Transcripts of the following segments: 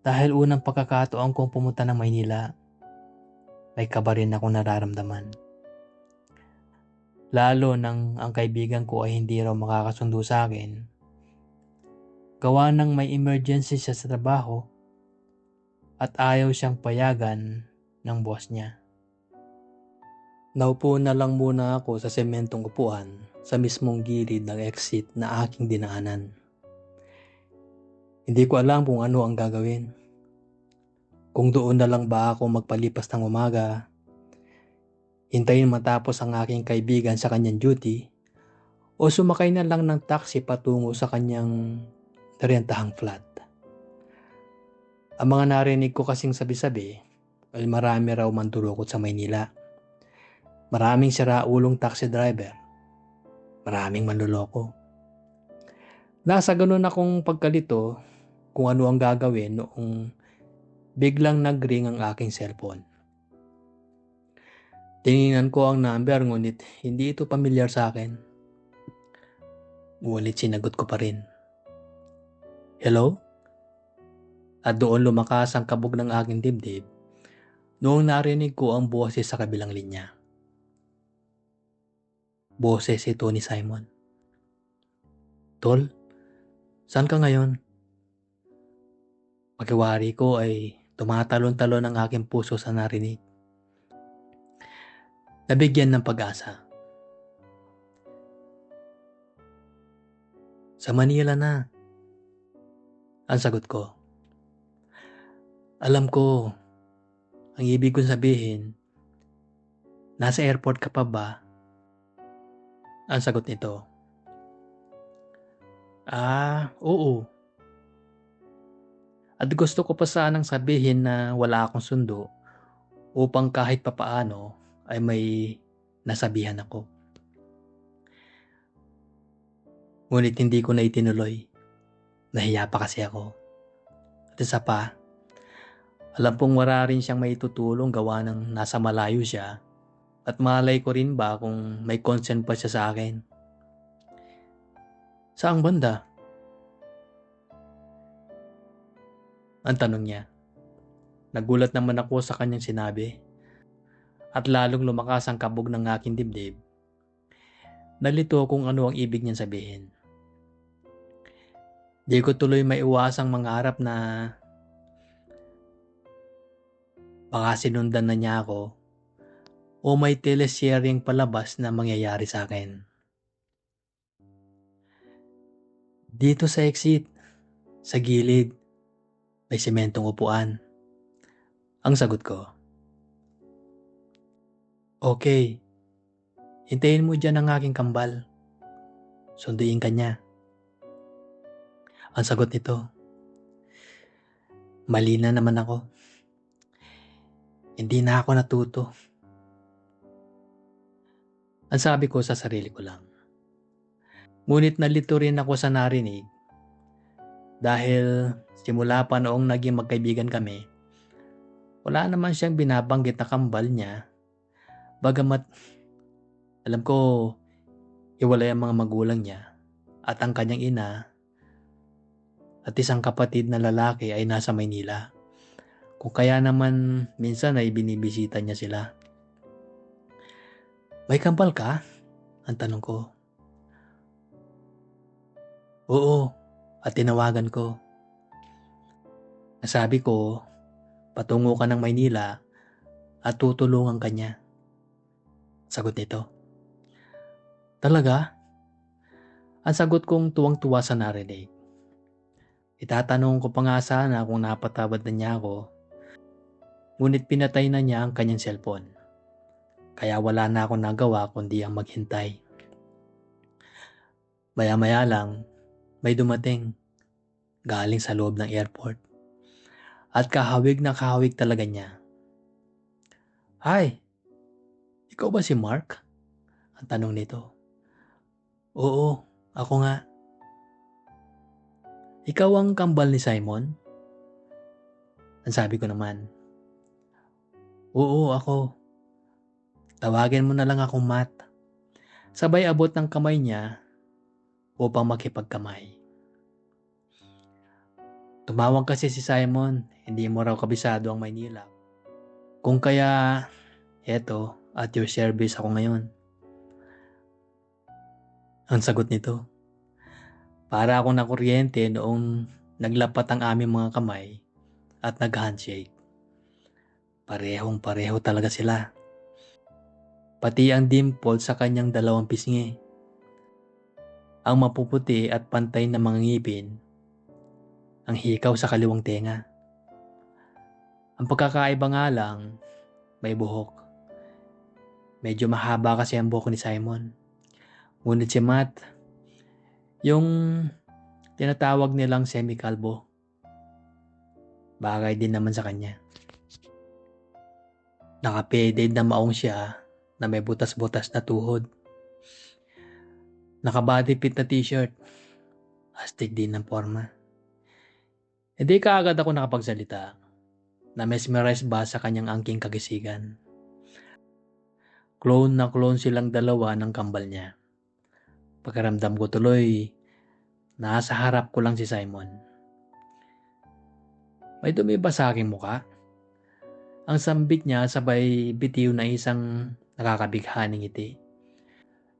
Dahil unang pagkakataon kong pumunta ng Maynila, may kaba rin akong nararamdaman. Lalo nang ang kaibigan ko ay hindi raw makakasundo sa akin. Gawa ng may emergency siya sa trabaho at ayaw siyang payagan ng boss niya. Naupo na lang muna ako sa sementong upuan sa mismong gilid ng exit na aking dinaanan. Hindi ko alam kung ano ang gagawin. Kung doon na lang ba ako magpalipas ng umaga, hintayin matapos ang aking kaibigan sa kanyang duty, o sumakay na lang ng taxi patungo sa kanyang narentahang flat. Ang mga narinig ko kasing sabi-sabi ay marami raw mandurukot sa Maynila. Maraming siraulong taxi driver. Maraming manluloko. Nasa ganun akong pagkalito kung ano ang gagawin noong biglang nagring ang aking cellphone. Tiningnan ko ang number ngunit hindi ito pamilyar sa akin. Ngunit sinagot ko pa rin. Hello? At doon lumakas ang kabog ng aking dibdib noong narinig ko ang boses sa kabilang linya. Boses ito ni Simon. Tol, saan ka ngayon? Pakiwari ko ay tumatalon-talon ang aking puso sa narinig. Nabigyan ng pag-asa. Sa Manila na. Ang sagot ko. Alam ko, ang ibig kong sabihin, nasa airport ka pa ba? Ang sagot nito. Ah, oo. At gusto ko pa sanang sabihin na wala akong sundo upang kahit papaano ay may nasabihan ako. Ngunit hindi ko na itinuloy. Nahiya pa kasi ako. At isa pa, alam pong wala rin siyang may tutulong gawa ng nasa malayo siya at malay ko rin ba kung may consent pa siya sa akin. Saang banda? Ang tanong niya. Nagulat naman ako sa kanyang sinabi at lalong lumakas ang kabog ng aking dibdib. Nalito kung ano ang ibig niyang sabihin. Di ko tuloy maiwasang mangarap na baka sinundan na niya ako o may telesharing palabas na mangyayari sa akin. Dito sa exit, sa gilid, may sementong upuan. Ang sagot ko. Okay. Hintayin mo dyan ang aking kambal. Sunduin ka niya. Ang sagot nito. Mali na naman ako. Hindi na ako natuto. Ang sabi ko sa sarili ko lang. Ngunit nalito rin ako sa narinig dahil simula pa noong naging magkaibigan kami, wala naman siyang binabanggit na kambal niya. Bagamat alam ko iwalay ang mga magulang niya at ang kanyang ina at isang kapatid na lalaki ay nasa Maynila. Kung kaya naman minsan ay binibisita niya sila. May kambal ka? Ang tanong ko. Oo, at tinawagan ko. Nasabi ko, patungo ka ng Maynila at tutulungan ka niya. Sagot nito. Talaga? Ang sagot kong tuwang-tuwa sa narinig. Itatanong ko pa nga sana kung napatawad na niya ako. Ngunit pinatay na niya ang kanyang cellphone. Kaya wala na akong nagawa kundi ang maghintay. Maya-maya lang, may dumating galing sa loob ng airport. At kahawig na kahawig talaga niya. Hi, ikaw ba si Mark? Ang tanong nito. Oo, ako nga. Ikaw ang kambal ni Simon? Ang sabi ko naman. Oo, ako. Tawagin mo na lang akong Matt. Sabay abot ng kamay niya upang makipagkamay. Tumawag kasi si Simon, hindi mo raw kabisado ang Maynila. Kung kaya, eto, at your service ako ngayon. Ang sagot nito, para ako na kuryente noong naglapat ang aming mga kamay at nag-handshake. Parehong pareho talaga sila. Pati ang dimple sa kanyang dalawang pisngi. Ang mapuputi at pantay na mga ngipin. Ang hikaw sa kaliwang tenga. Ang pagkakaiba nga lang, may buhok. Medyo mahaba kasi ang buhok ni Simon. Ngunit si Matt, yung tinatawag nilang semi-kalbo. Bagay din naman sa kanya. Nakapated na maong siya na may butas-butas na tuhod. Nakabody fit na t-shirt. Astig din ng forma. Hindi ka agad ako nakapagsalita. Na-mesmerize ba sa kanyang angking kagisigan? Clone na clone silang dalawa ng kambal niya. Pagkaramdam ko tuloy, nasa harap ko lang si Simon. May dumi ba sa aking muka? Ang sambit niya sabay bitiw na isang nakakabighaning ngiti.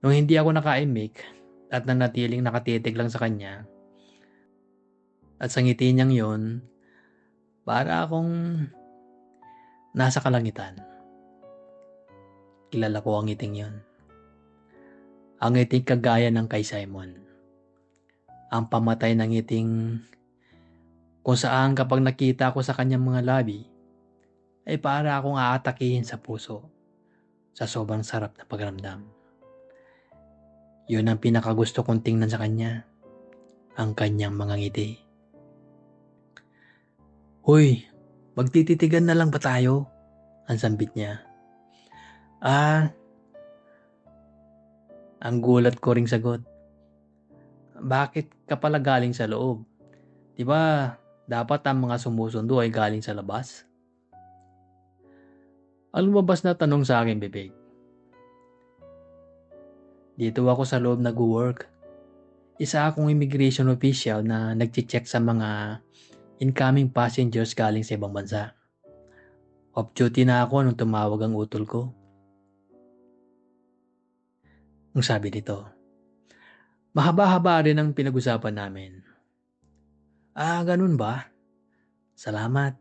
Nung hindi ako nakaimik at nanatiling nakatitig lang sa kanya, at sa ngiti niyang yon, para akong nasa kalangitan. Kilala ko ang ngiting yon. Ang ngiting kagaya ng kay Simon. Ang pamatay ng ngiting kung saan kapag nakita ko sa kanyang mga labi, ay para akong aatakihin sa puso sa sobrang sarap na pagramdam. Yun ang pinakagusto kong tingnan sa kanya, ang kanyang mga ngiti. Hoy, magtititigan na lang ba tayo? Ang sambit niya. Ah, ang gulat ko ring sagot. Bakit ka pala galing sa loob? Di ba dapat ang mga sumusundo ay galing sa labas? Ang lumabas na tanong sa akin, bibig. Dito ako sa loob nag-work. Isa akong immigration official na nag-check sa mga incoming passengers galing sa ibang bansa. Off-duty na ako nung tumawag ang utol ko. Ang sabi nito, mahaba-haba rin ang pinag-usapan namin. Ah, ganun ba? Salamat.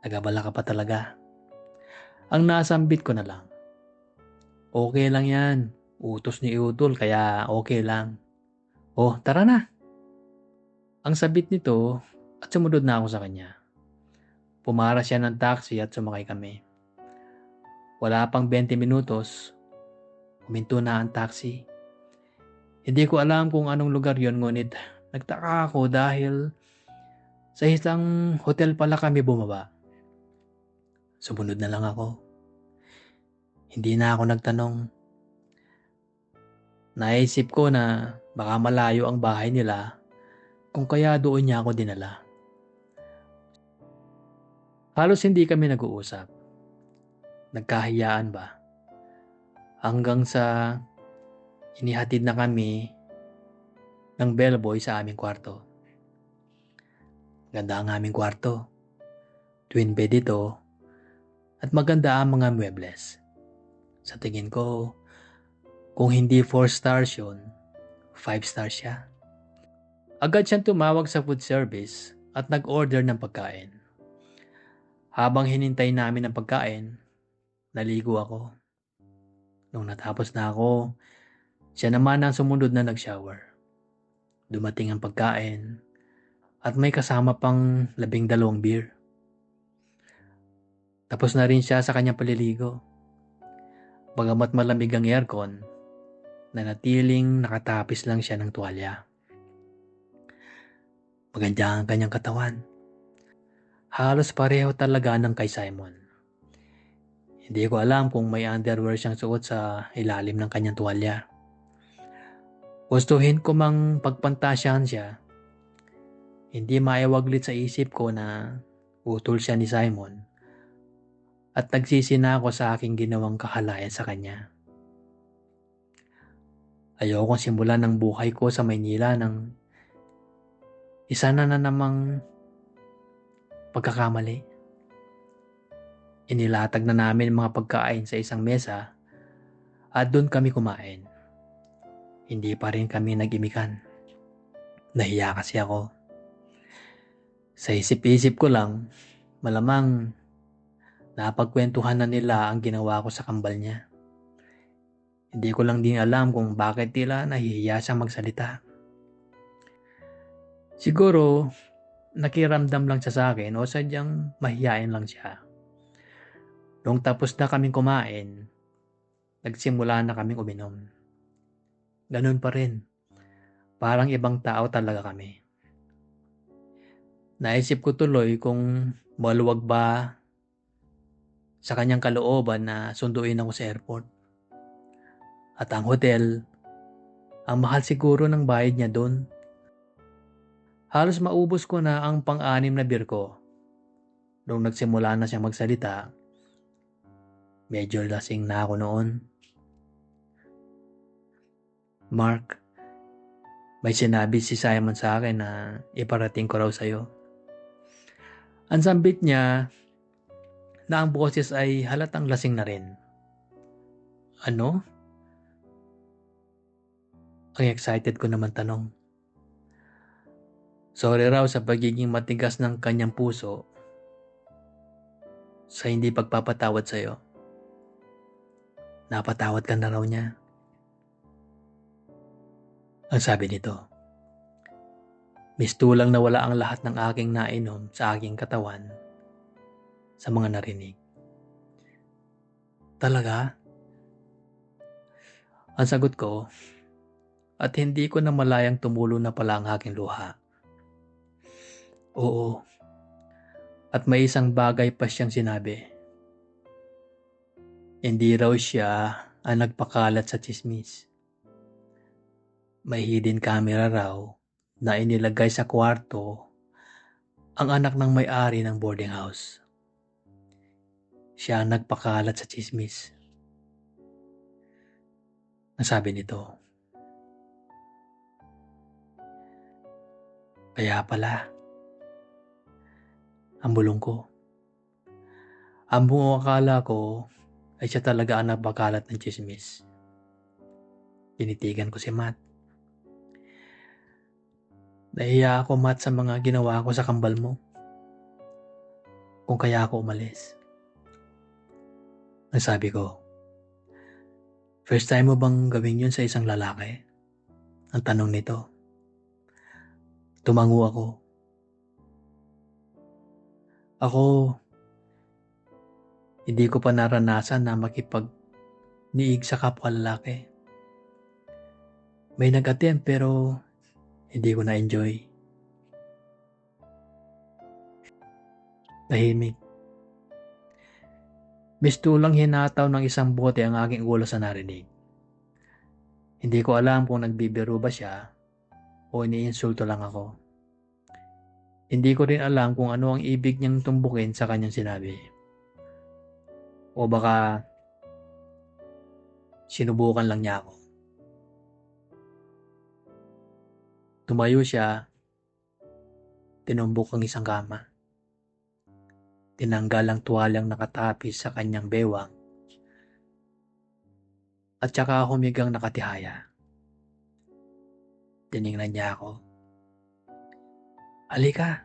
Nagabala ka pa talaga. Ang nasambit ko na lang. Okay lang yan. Utos ni Utol, kaya okay lang. Oh, tara na. Ang sabit nito at sumunod na ako sa kanya. Pumara siya ng taxi at sumakay kami. Wala pang 20 minutos, huminto na ang taxi. Hindi ko alam kung anong lugar yon ngunit nagtaka ako dahil sa isang hotel pala kami bumaba. Sumunod na lang ako. Hindi na ako nagtanong. Naisip ko na baka malayo ang bahay nila kung kaya doon niya ako dinala. Halos hindi kami nag-uusap. Nagkahiyaan ba? Hanggang sa inihatid na kami ng bellboy sa aming kwarto. Ganda ang aming kwarto. Twin bed ito at maganda ang mga muebles. Sa tingin ko, kung hindi 4 stars yun, 5 stars siya. Agad siyang tumawag sa food service at nag-order ng pagkain. Habang hinintay namin ang pagkain, naligo ako. Nung natapos na ako, siya naman ang sumunod na nag-shower. Dumating ang pagkain at may kasama pang labing dalawang beer. Tapos na rin siya sa kanyang paliligo. Bagamat malamig ang aircon, nanatiling nakatapis lang siya ng tuwalya. Maganda ang kanyang katawan. Halos pareho talaga ng kay Simon. Hindi ko alam kung may underwear siyang suot sa ilalim ng kanyang tuwalya. Gustuhin ko mang pagpantasyahan siya. Hindi maiwaglit sa isip ko na utol siya ni Simon at nagsisi na ako sa aking ginawang kahalayan sa kanya. Ayokong simulan ng buhay ko sa Maynila nang Isa na na namang pagkakamali. Inilatag na namin mga pagkain sa isang mesa at doon kami kumain. Hindi pa rin kami nag-imikan. Nahiya kasi ako. Sa isip-isip ko lang, malamang napagkwentuhan na nila ang ginawa ko sa kambal niya. Hindi ko lang din alam kung bakit tila nahihiya siyang magsalita. Siguro, nakiramdam lang siya sa akin o sadyang mahihain lang siya. Nung tapos na kaming kumain, nagsimula na kaming uminom. Ganun pa rin. Parang ibang tao talaga kami. Naisip ko tuloy kung maluwag ba sa kanyang kalooban na sunduin ako sa airport. At ang hotel, ang mahal siguro ng bayad niya doon Halos maubos ko na ang pang-anim na beer ko. Nung nagsimula na siyang magsalita, medyo lasing na ako noon. Mark, may sinabi si Simon sa akin na iparating ko raw sa'yo. Ang sambit niya na ang boses ay halatang lasing na rin. Ano? Ang excited ko naman tanong. Sorry raw sa pagiging matigas ng kanyang puso sa hindi pagpapatawad sa iyo. Napatawad ka na raw niya. Ang sabi nito, mistulang nawala ang lahat ng aking nainom sa aking katawan sa mga narinig. Talaga? Ang sagot ko, at hindi ko na malayang tumulo na pala ang aking luha. Oo. At may isang bagay pa siyang sinabi. Hindi raw siya ang nagpakalat sa chismis. May hidden camera raw na inilagay sa kwarto ang anak ng may-ari ng boarding house. Siya ang nagpakalat sa chismis. Nasabi nito. Kaya pala, ang bulong ko. Ang buong akala ko ay siya talaga ang nabakalat ng chismis. Tinitigan ko si Matt. Nahiya ako Matt sa mga ginawa ko sa kambal mo. Kung kaya ako umalis. Nasabi ko, First time mo bang gawin yun sa isang lalaki? Ang tanong nito. Tumango ako. Ako, hindi ko pa naranasan na makipag niig sa kapwa lalaki. May nag-attempt pero hindi ko na-enjoy. Tahimik. Mistulang hinataw ng isang bote ang aking ulo sa narinig. Hindi ko alam kung nagbibiro ba siya o iniinsulto lang ako. Hindi ko rin alam kung ano ang ibig niyang tumbukin sa kanyang sinabi. O baka sinubukan lang niya ako. Tumayo siya, tinumbok ang isang kama. Tinanggal ang tuwalang nakatapis sa kanyang bewang at saka humigang nakatihaya. Tiningnan niya ako. Alika.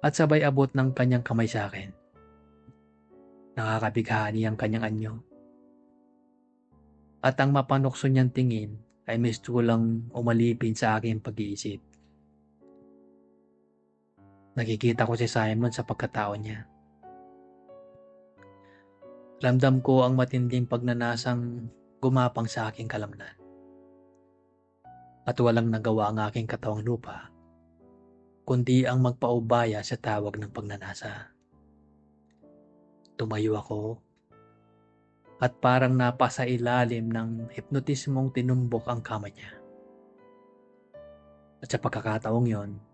At sabay abot ng kanyang kamay sa akin. Nakakabighani ang kanyang anyo. At ang mapanokso niyang tingin ay mistulang umalipin sa aking pag-iisip. Nakikita ko si Simon sa pagkatao niya. Ramdam ko ang matinding pagnanasang gumapang sa aking kalamnan. At walang nagawa ang aking katawang lupa kundi ang magpaubaya sa tawag ng pagnanasa. Tumayo ako at parang napasa ilalim ng hipnotismong tinumbok ang kama niya. At sa pagkakataong yon,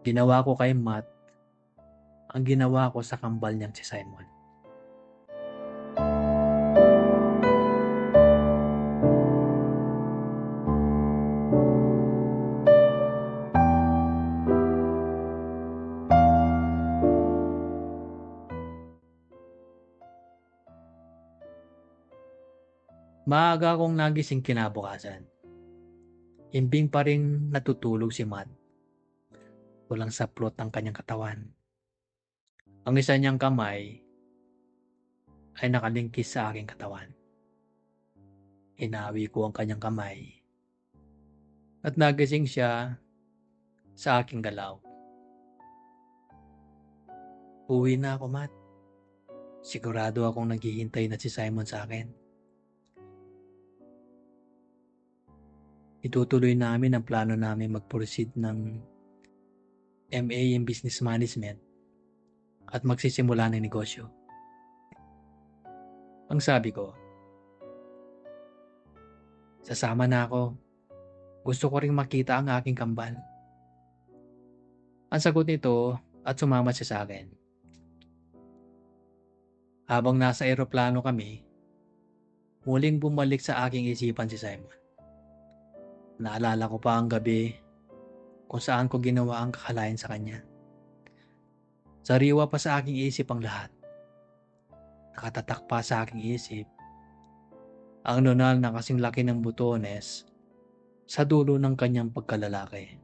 Ginawa ko kay Matt ang ginawa ko sa kambal niyang si Simon. Maaga akong nagising kinabukasan. Imbing pa rin natutulog si Matt. Walang saplot ang kanyang katawan. Ang isa niyang kamay ay nakalingkis sa aking katawan. Hinawi ko ang kanyang kamay at nagising siya sa aking galaw. Uwi na ako, Matt. Sigurado akong naghihintay na si Simon sa akin. Itutuloy namin ang plano namin mag-proceed ng MA in Business Management at magsisimula ng negosyo. Ang sabi ko, sasama na ako. Gusto ko ring makita ang aking kambal. Ang sagot nito at sumama siya sa akin. Habang nasa eroplano kami, muling bumalik sa aking isipan si Simon. Naalala ko pa ang gabi kung saan ko ginawa ang kakalayan sa kanya. Sariwa pa sa aking isip ang lahat. Nakatatak pa sa aking isip ang nunal na kasing laki ng butones sa dulo ng kanyang pagkalalaki.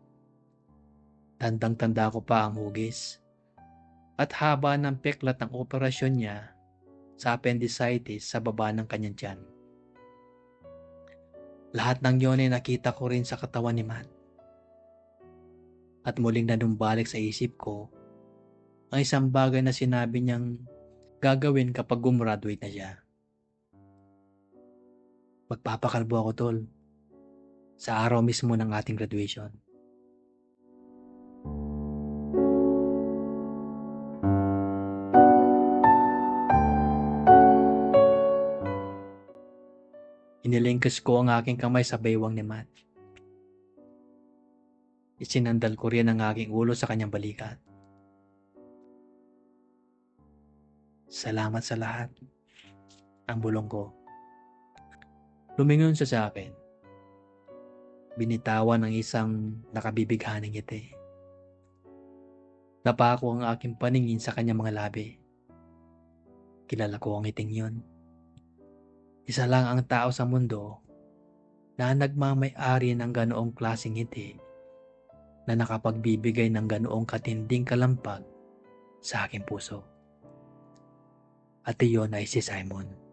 Tandang-tanda ko pa ang hugis at haba ng peklat ng operasyon niya sa appendicitis sa baba ng kanyang tiyan. Lahat ng yon ay nakita ko rin sa katawan ni Matt. At muling nanumbalik sa isip ko ang isang bagay na sinabi niyang gagawin kapag gumraduate na siya. Magpapakalbo ako tol sa araw mismo ng ating graduation. Inilingkas ko ang aking kamay sa baywang ni Matt. Isinandal ko rin ang aking ulo sa kanyang balikat. Salamat sa lahat. Ang bulong ko. Lumingon siya sa akin. Binitawan ng isang nakabibighaning ngiti. Napako ang aking paningin sa kanyang mga labi. Kilala ko ang ngiting yun. Isa lang ang tao sa mundo na nagmamay-ari ng ganoong klaseng ngiti na nakapagbibigay ng ganoong katinding kalampag sa aking puso. At iyon ay si Simon.